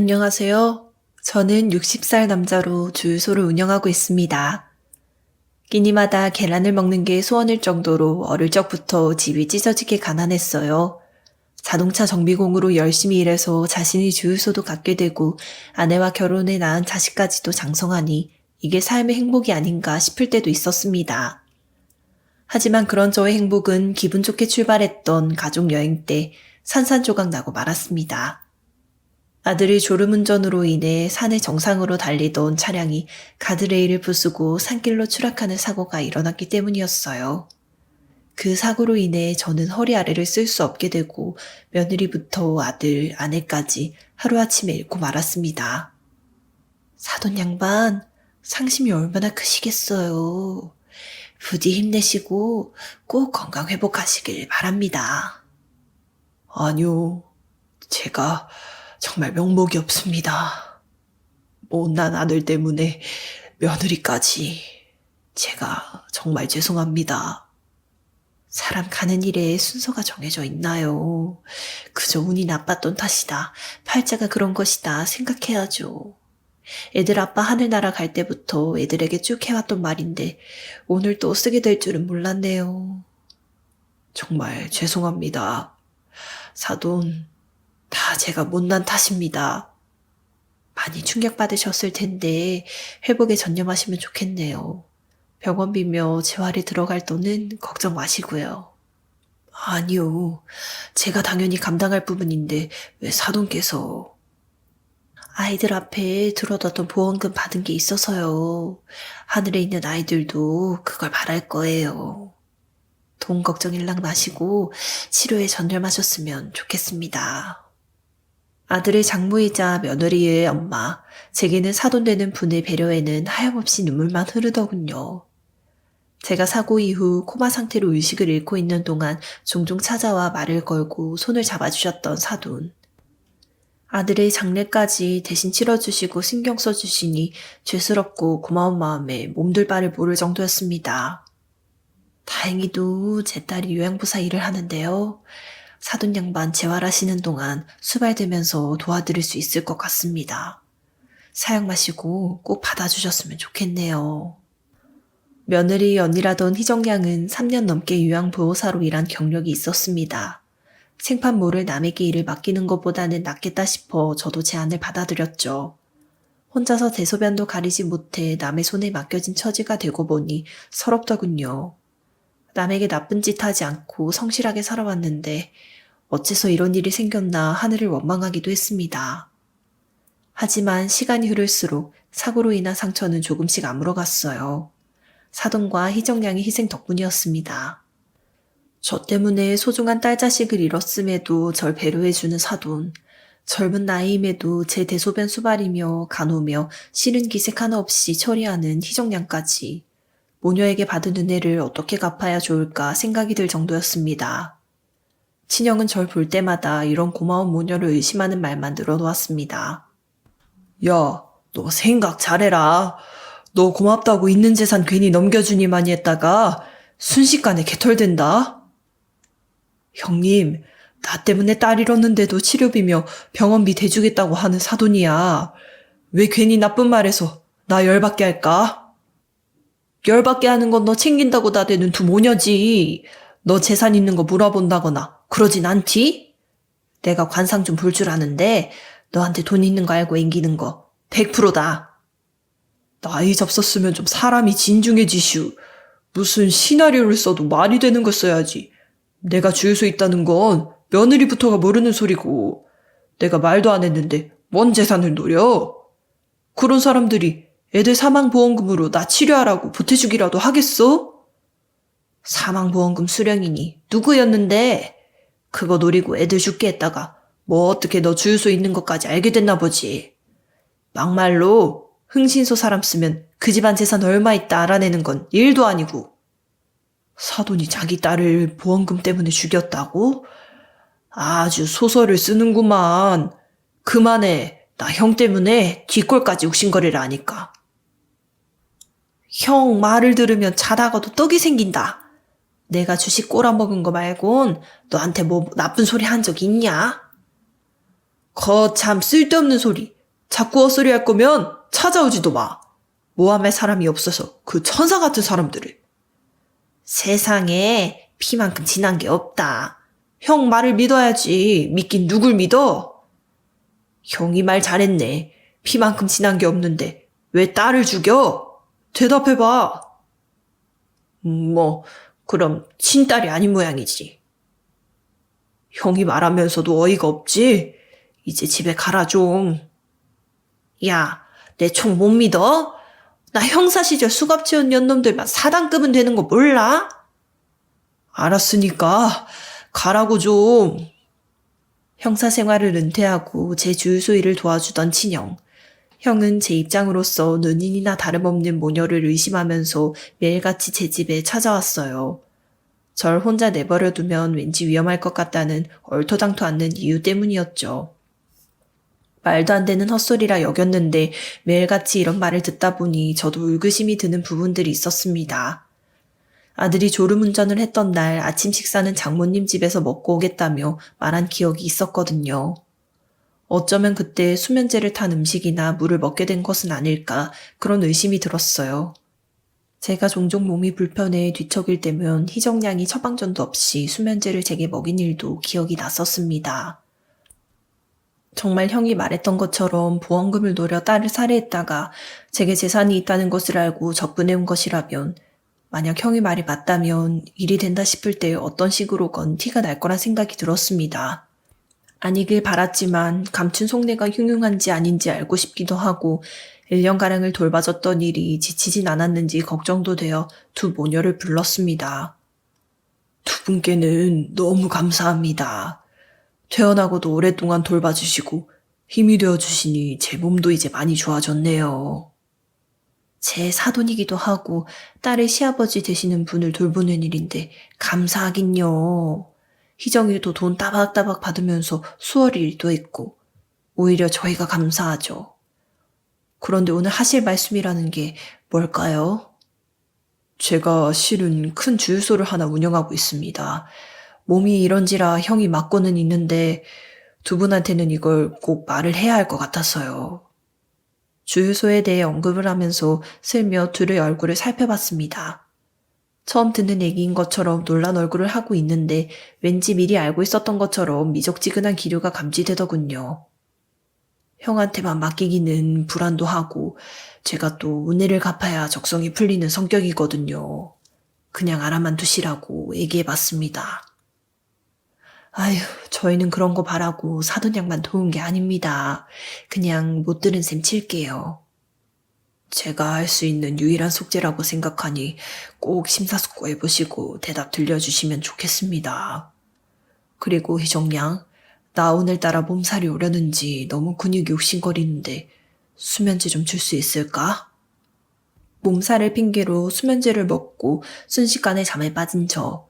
안녕하세요. 저는 60살 남자로 주유소를 운영하고 있습니다. 끼니마다 계란을 먹는 게 소원일 정도로 어릴 적부터 집이 찢어지게 가난했어요. 자동차 정비공으로 열심히 일해서 자신이 주유소도 갖게 되고 아내와 결혼해 낳은 자식까지도 장성하니 이게 삶의 행복이 아닌가 싶을 때도 있었습니다. 하지만 그런 저의 행복은 기분 좋게 출발했던 가족 여행 때 산산조각 나고 말았습니다. 아들이 졸음운전으로 인해 산의 정상으로 달리던 차량이 가드레일을 부수고 산길로 추락하는 사고가 일어났기 때문이었어요. 그 사고로 인해 저는 허리 아래를 쓸 수 없게 되고 며느리부터 아들, 아내까지 하루아침에 잃고 말았습니다. 사돈 양반, 상심이 얼마나 크시겠어요. 부디 힘내시고 꼭 건강 회복하시길 바랍니다. 아니요, 제가 정말 명목이 없습니다. 못난 아들 때문에 며느리까지 제가 정말 죄송합니다. 사람 가는 일에 순서가 정해져 있나요? 그저 운이 나빴던 탓이다. 팔자가 그런 것이다. 생각해야죠. 애들 아빠 하늘나라 갈 때부터 애들에게 쭉 해왔던 말인데 오늘 또 쓰게 될 줄은 몰랐네요. 정말 죄송합니다. 사돈, 다 제가 못난 탓입니다. 많이 충격받으셨을 텐데 회복에 전념하시면 좋겠네요. 병원비며 재활에 들어갈 돈은 걱정 마시고요. 아니요. 제가 당연히 감당할 부분인데 왜 사돈께서 아이들 앞에 들어뒀던 보험금 받은 게 있어서요. 하늘에 있는 아이들도 그걸 바랄 거예요. 돈 걱정 일랑 마시고 치료에 전념하셨으면 좋겠습니다. 아들의 장모이자 며느리의 엄마, 제게는 사돈되는 분의 배려에는 하염없이 눈물만 흐르더군요. 제가 사고 이후 코마 상태로 의식을 잃고 있는 동안 종종 찾아와 말을 걸고 손을 잡아주셨던 사돈. 아들의 장례까지 대신 치러주시고 신경 써주시니 죄스럽고 고마운 마음에 몸둘 바를 모를 정도였습니다. 다행히도 제 딸이 요양부사 일을 하는데요. 사돈 양반 재활하시는 동안 수발되면서 도와드릴 수 있을 것 같습니다. 사양 마시고 꼭 받아주셨으면 좋겠네요. 며느리 언니라던 희정양은 3년 넘게 요양보호사로 일한 경력이 있었습니다. 생판 모를 남에게 일을 맡기는 것보다는 낫겠다 싶어 저도 제안을 받아들였죠. 혼자서 대소변도 가리지 못해 남의 손에 맡겨진 처지가 되고 보니 서럽더군요. 남에게 나쁜 짓 하지 않고 성실하게 살아왔는데 어째서 이런 일이 생겼나 하늘을 원망하기도 했습니다. 하지만 시간이 흐를수록 사고로 인한 상처는 조금씩 아물어갔어요. 사돈과 희정양의 희생 덕분이었습니다. 저 때문에 소중한 딸 자식을 잃었음에도 절 배려해주는 사돈. 젊은 나이임에도 제 대소변 수발이며 간호며 싫은 기색 하나 없이 처리하는 희정양까지 모녀에게 받은 은혜를 어떻게 갚아야 좋을까 생각이 들 정도였습니다. 친형은 절 볼 때마다 이런 고마운 모녀를 의심하는 말만 늘어놓았습니다. 야, 너 생각 잘해라. 너 고맙다고 있는 재산 괜히 넘겨주니만이 했다가 순식간에 개털된다. 형님, 나 때문에 딸 잃었는데도 치료비며 병원비 대주겠다고 하는 사돈이야. 왜 괜히 나쁜 말해서 나 열받게 할까? 열받게 하는 건 너 챙긴다고 나대는 두 모녀지. 너 재산 있는 거 물어본다거나 그러진 않지? 내가 관상 좀 볼 줄 아는데 너한테 돈 있는 거 알고 앵기는 거 100%다. 나이 잡섰으면 좀 사람이 진중해지슈. 무슨 시나리오를 써도 말이 되는 걸 써야지. 내가 주유소 있다는 건 며느리부터가 모르는 소리고 내가 말도 안 했는데 뭔 재산을 노려? 그런 사람들이 애들 사망보험금으로 나 치료하라고 보태주기라도 하겠어? 사망보험금 수령이니 누구였는데 그거 노리고 애들 죽게 했다가 뭐 어떻게 너 주유소 있는 것까지 알게 됐나 보지. 막말로 흥신소 사람 쓰면 그 집안 재산 얼마 있다 알아내는 건 일도 아니고 사돈이 자기 딸을 보험금 때문에 죽였다고? 아주 소설을 쓰는구만. 그만해. 나 형 때문에 뒷골까지 욱신거리를 하니까. 형 말을 들으면 자다가도 떡이 생긴다. 내가 주식 꼬라먹은 거 말곤 너한테 뭐 나쁜 소리 한 적 있냐? 거참 쓸데없는 소리. 자꾸 헛소리 할 거면 찾아오지도 마. 모함할 사람이 없어서 그 천사 같은 사람들을. 세상에 피만큼 진한 게 없다. 형 말을 믿어야지. 믿긴 누굴 믿어? 형이 말 잘했네. 피만큼 진한 게 없는데 왜 딸을 죽여? 대답해봐. 음, 뭐, 그럼 친딸이 아닌 모양이지. 형이 말하면서도 어이가 없지? 이제 집에 가라 좀. 야, 내 총 못 믿어? 나 형사 시절 수갑 채운 년놈들만 사단급은 되는 거 몰라? 알았으니까 가라고 좀. 형사 생활을 은퇴하고 제 주유소 일을 도와주던 친형. 형은 제 입장으로서 눈인이나 다름없는 모녀를 의심하면서 매일같이 제 집에 찾아왔어요. 절 혼자 내버려 두면 왠지 위험할 것 같다는 얼토당토 않는 이유 때문이었죠. 말도 안 되는 헛소리라 여겼는데 매일같이 이런 말을 듣다 보니 저도 의구심이 드는 부분들이 있었습니다. 아들이 졸음운전을 했던 날 아침 식사는 장모님 집에서 먹고 오겠다며 말한 기억이 있었거든요. 어쩌면 그때 수면제를 탄 음식이나 물을 먹게 된 것은 아닐까 그런 의심이 들었어요. 제가 종종 몸이 불편해 뒤척일 때면 희정양이 처방전도 없이 수면제를 제게 먹인 일도 기억이 났었습니다. 정말 형이 말했던 것처럼 보험금을 노려 딸을 살해했다가 제게 재산이 있다는 것을 알고 접근해온 것이라면 만약 형이 말이 맞다면 일이 된다 싶을 때 어떤 식으로건 티가 날 거란 생각이 들었습니다. 아니길 바랐지만 감춘 속내가 흉흉한지 아닌지 알고 싶기도 하고 1년가량을 돌봐줬던 일이 지치진 않았는지 걱정도 되어 두 모녀를 불렀습니다. 두 분께는 너무 감사합니다. 퇴원하고도 오랫동안 돌봐주시고 힘이 되어주시니 제 몸도 이제 많이 좋아졌네요. 제 사돈이기도 하고 딸의 시아버지 되시는 분을 돌보는 일인데 감사하긴요. 희정이도 돈 따박따박 받으면서 수월 일도 했고 오히려 저희가 감사하죠. 그런데 오늘 하실 말씀이라는 게 뭘까요? 제가 실은 큰 주유소를 하나 운영하고 있습니다. 몸이 이런지라 형이 맞고는 있는데 두 분한테는 이걸 꼭 말을 해야 할 것 같아서요. 주유소에 대해 언급을 하면서 슬며 둘의 얼굴을 살펴봤습니다. 처음 듣는 얘기인 것처럼 놀란 얼굴을 하고 있는데 왠지 미리 알고 있었던 것처럼 미적지근한 기류가 감지되더군요. 형한테만 맡기기는 불안도 하고 제가 또 은혜를 갚아야 적성이 풀리는 성격이거든요. 그냥 알아만 두시라고 얘기해봤습니다. 아휴, 저희는 그런 거 바라고 사돈 양만 도운 게 아닙니다. 그냥 못 들은 셈 칠게요. 제가 할 수 있는 유일한 숙제라고 생각하니 꼭 심사숙고해 보시고 대답 들려주시면 좋겠습니다. 그리고 희정양, 나 오늘따라 몸살이 오려는지 너무 근육이 욱신거리는데 수면제 좀 줄 수 있을까? 몸살을 핑계로 수면제를 먹고 순식간에 잠에 빠진 저.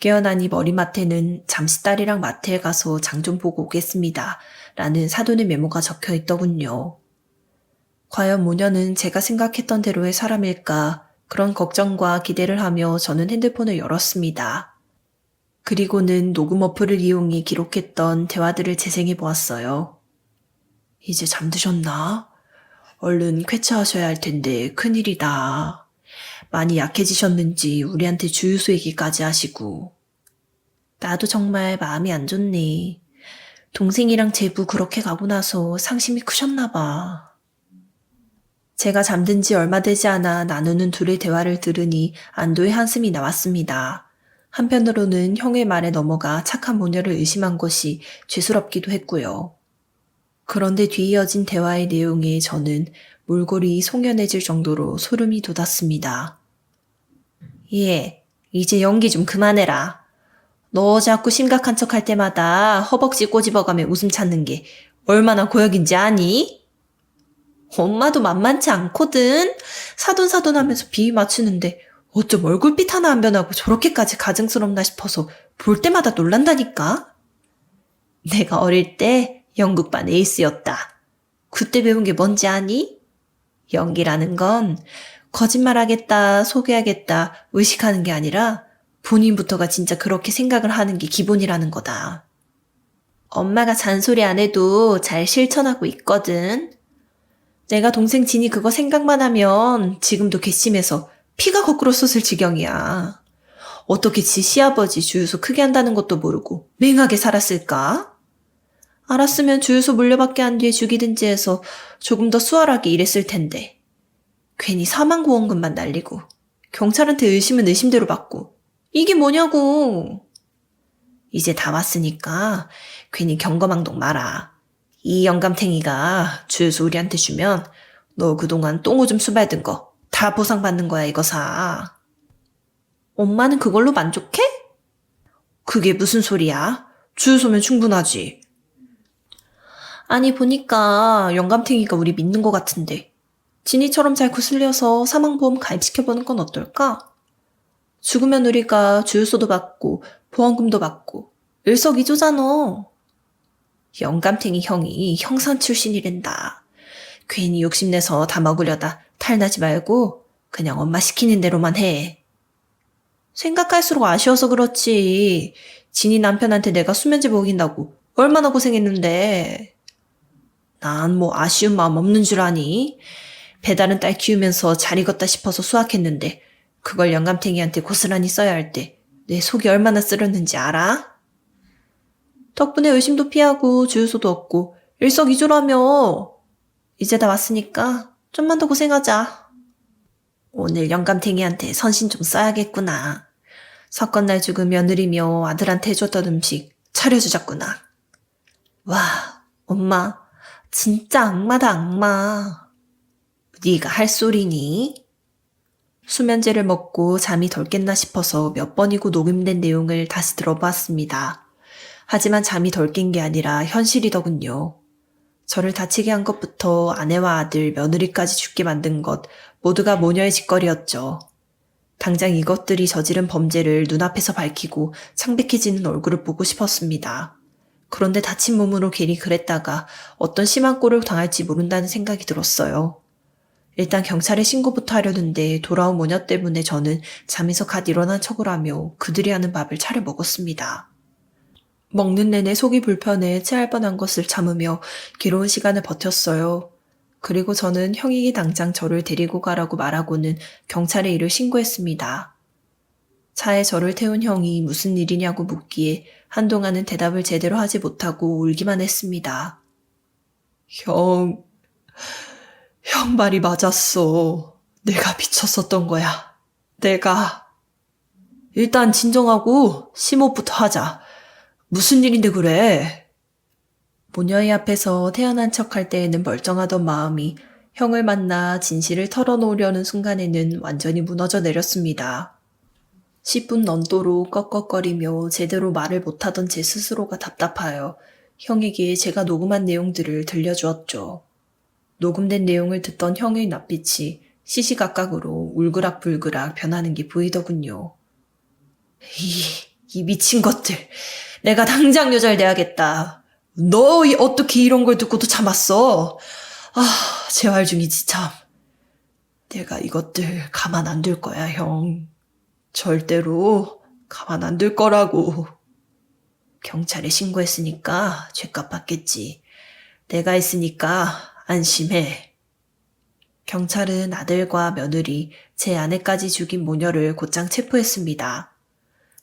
깨어나니 머리맡에는 잠시 딸이랑 마트에 가서 장 좀 보고 오겠습니다. 라는 사돈의 메모가 적혀 있더군요. 과연 모녀는 제가 생각했던 대로의 사람일까 그런 걱정과 기대를 하며 저는 핸드폰을 열었습니다. 그리고는 녹음 어플을 이용해 기록했던 대화들을 재생해 보았어요. 이제 잠드셨나? 얼른 쾌차하셔야 할 텐데 큰일이다. 많이 약해지셨는지 우리한테 주유소 얘기까지 하시고. 나도 정말 마음이 안 좋네. 동생이랑 제부 그렇게 가고 나서 상심이 크셨나 봐. 제가 잠든 지 얼마 되지 않아 나누는 둘의 대화를 들으니 안도의 한숨이 나왔습니다. 한편으로는 형의 말에 넘어가 착한 모녀를 의심한 것이 죄스럽기도 했고요. 그런데 뒤이어진 대화의 내용에 저는 몰골이 송연해질 정도로 소름이 돋았습니다. 예, 이제 연기 좀 그만해라. 너 자꾸 심각한 척 할 때마다 허벅지 꼬집어가며 웃음 찾는 게 얼마나 고역인지 아니? 엄마도 만만치 않거든. 사돈사돈 하면서 비위 맞추는데 어쩜 얼굴빛 하나 안 변하고 저렇게까지 가증스럽나 싶어서 볼 때마다 놀란다니까? 내가 어릴 때 연극반 에이스였다. 그때 배운 게 뭔지 아니? 연기라는 건 거짓말하겠다, 속여야겠다, 의식하는 게 아니라 본인부터가 진짜 그렇게 생각을 하는 게 기본이라는 거다. 엄마가 잔소리 안 해도 잘 실천하고 있거든. 내가 동생 진이 그거 생각만 하면 지금도 괘씸해서 피가 거꾸로 솟을 지경이야. 어떻게 지 시아버지 주유소 크게 한다는 것도 모르고 맹하게 살았을까? 알았으면 주유소 물려받게 한 뒤에 죽이든지 해서 조금 더 수월하게 일했을 텐데. 괜히 사망보험금만 날리고 경찰한테 의심은 의심대로 받고 이게 뭐냐고. 이제 다 왔으니까 괜히 경거망동 마라. 이 영감탱이가 주유소 우리한테 주면 너 그동안 똥오줌 수발든 거 다 보상받는 거야 이거 사. 엄마는 그걸로 만족해? 그게 무슨 소리야? 주유소면 충분하지. 아니 보니까 영감탱이가 우리 믿는 것 같은데 진이처럼 잘 구슬려서 사망보험 가입시켜보는 건 어떨까? 죽으면 우리가 주유소도 받고 보험금도 받고 일석이조잖아. 영감탱이 형이 형산 출신이란다. 괜히 욕심내서 다 먹으려다 탈나지 말고 그냥 엄마 시키는 대로만 해. 생각할수록 아쉬워서 그렇지. 진이 남편한테 내가 수면제 먹인다고 얼마나 고생했는데. 난 뭐 아쉬운 마음 없는 줄 아니? 배다른 딸 키우면서 잘 익었다 싶어서 수확했는데 그걸 영감탱이한테 고스란히 써야 할 때 내 속이 얼마나 쓰렸는지 알아? 덕분에 의심도 피하고 주유소도 없고 일석이조라며 이제 다 왔으니까 좀만 더 고생하자. 오늘 영감탱이한테 선신 좀 써야겠구나. 석건날 죽은 며느리며 아들한테 해줬던 음식 차려주자꾸나. 와, 엄마, 진짜 악마다 악마. 네가 할 소리니? 수면제를 먹고 잠이 덜 깼나 싶어서 몇 번이고 녹음된 내용을 다시 들어봤습니다. 하지만 잠이 덜 깬 게 아니라 현실이더군요. 저를 다치게 한 것부터 아내와 아들, 며느리까지 죽게 만든 것 모두가 모녀의 짓거리였죠. 당장 이것들이 저지른 범죄를 눈앞에서 밝히고 창백해지는 얼굴을 보고 싶었습니다. 그런데 다친 몸으로 괜히 그랬다가 어떤 심한 꼴을 당할지 모른다는 생각이 들었어요. 일단 경찰에 신고부터 하려는데 돌아온 모녀 때문에 저는 잠에서 갓 일어난 척을 하며 그들이 하는 밥을 차려 먹었습니다. 먹는 내내 속이 불편해 체할 뻔한 것을 참으며 괴로운 시간을 버텼어요. 그리고 저는 형이 당장 저를 데리고 가라고 말하고는 경찰에 이를 신고했습니다. 차에 저를 태운 형이 무슨 일이냐고 묻기에 한동안은 대답을 제대로 하지 못하고 울기만 했습니다. 형, 형 말이 맞았어. 내가 미쳤었던 거야. 내가. 일단 진정하고 심호흡부터 하자. 무슨 일인데 그래? 모녀의 앞에서 태어난 척할 때에는 멀쩡하던 마음이 형을 만나 진실을 털어놓으려는 순간에는 완전히 무너져 내렸습니다. 10분 넘도록 꺽꺽거리며 제대로 말을 못하던 제 스스로가 답답하여 형에게 제가 녹음한 내용들을 들려주었죠. 녹음된 내용을 듣던 형의 낯빛이 시시각각으로 울그락불그락 변하는 게 보이더군요. 이, 이 미친 것들. 내가 당장 여절내야겠다. 너 이- 어떻게 이런 걸 듣고도 참았어? 아, 재활 중이지 참. 내가 이것들 가만 안 둘 거야, 형. 절대로 가만 안 둘 거라고. 경찰에 신고했으니까 죄값 받겠지. 내가 있으니까 안심해. 경찰은 아들과 며느리, 제 아내까지 죽인 모녀를 곧장 체포했습니다.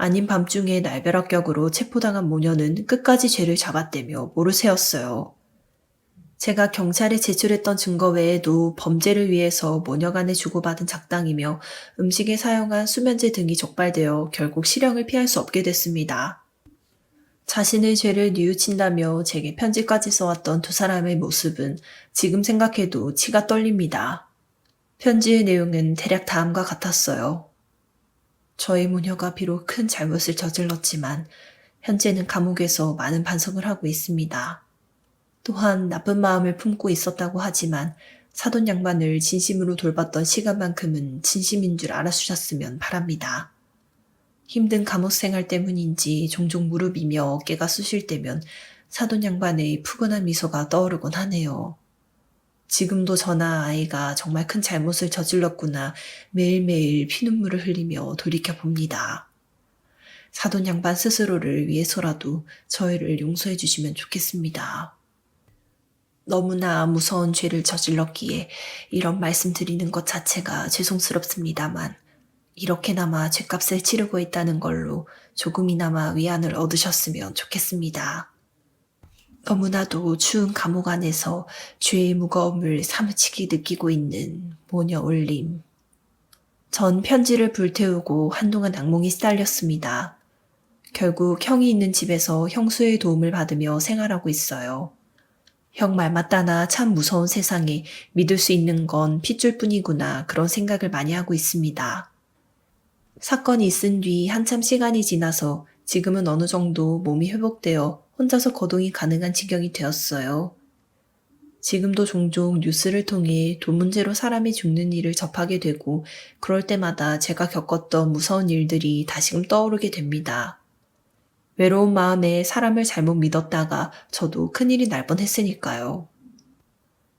아닌 밤중에 날벼락격으로 체포당한 모녀는 끝까지 죄를 잡았대며 모르쇠였어요. 제가 경찰에 제출했던 증거 외에도 범죄를 위해서 모녀 간에 주고받은 작당이며 음식에 사용한 수면제 등이 적발되어 결국 실형을 피할 수 없게 됐습니다. 자신의 죄를 뉘우친다며 제게 편지까지 써왔던 두 사람의 모습은 지금 생각해도 치가 떨립니다. 편지의 내용은 대략 다음과 같았어요. 저희 모녀가 비록 큰 잘못을 저질렀지만 현재는 감옥에서 많은 반성을 하고 있습니다. 또한 나쁜 마음을 품고 있었다고 하지만 사돈 양반을 진심으로 돌봤던 시간만큼은 진심인 줄 알아주셨으면 바랍니다. 힘든 감옥 생활 때문인지 종종 무릎이며 어깨가 쑤실 때면 사돈 양반의 푸근한 미소가 떠오르곤 하네요. 지금도 저나 아이가 정말 큰 잘못을 저질렀구나 매일매일 피눈물을 흘리며 돌이켜 봅니다. 사돈 양반 스스로를 위해서라도 저희를 용서해 주시면 좋겠습니다. 너무나 무서운 죄를 저질렀기에 이런 말씀 드리는 것 자체가 죄송스럽습니다만 이렇게나마 죄값을 치르고 있다는 걸로 조금이나마 위안을 얻으셨으면 좋겠습니다. 너무나도 추운 감옥 안에서 죄의 무거움을 사무치게 느끼고 있는 모녀 올림. 전 편지를 불태우고 한동안 악몽이 시달렸습니다. 결국 형이 있는 집에서 형수의 도움을 받으며 생활하고 있어요. 형 말 맞다나 참 무서운 세상에 믿을 수 있는 건 핏줄 뿐이구나 그런 생각을 많이 하고 있습니다. 사건이 있은 뒤 한참 시간이 지나서 지금은 어느 정도 몸이 회복되어 혼자서 거동이 가능한 지경이 되었어요. 지금도 종종 뉴스를 통해 돈 문제로 사람이 죽는 일을 접하게 되고 그럴 때마다 제가 겪었던 무서운 일들이 다시금 떠오르게 됩니다. 외로운 마음에 사람을 잘못 믿었다가 저도 큰일이 날 뻔했으니까요.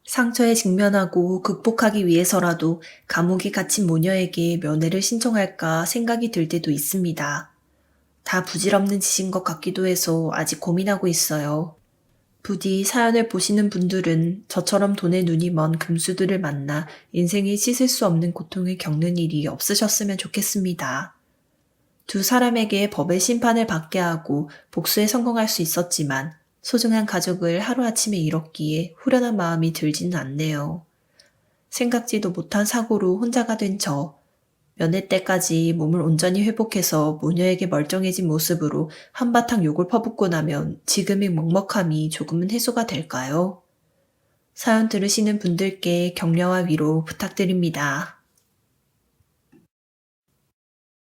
상처에 직면하고 극복하기 위해서라도 감옥에 갇힌 모녀에게 면회를 신청할까 생각이 들 때도 있습니다. 다 부질없는 짓인 것 같기도 해서 아직 고민하고 있어요. 부디 사연을 보시는 분들은 저처럼 돈에 눈이 먼 금수들을 만나 인생에 씻을 수 없는 고통을 겪는 일이 없으셨으면 좋겠습니다. 두 사람에게 법의 심판을 받게 하고 복수에 성공할 수 있었지만 소중한 가족을 하루아침에 잃었기에 후련한 마음이 들지는 않네요. 생각지도 못한 사고로 혼자가 된 저, 면회 때까지 몸을 온전히 회복해서 모녀에게 멀쩡해진 모습으로 한바탕 욕을 퍼붓고 나면 지금의 먹먹함이 조금은 해소가 될까요? 사연 들으시는 분들께 격려와 위로 부탁드립니다.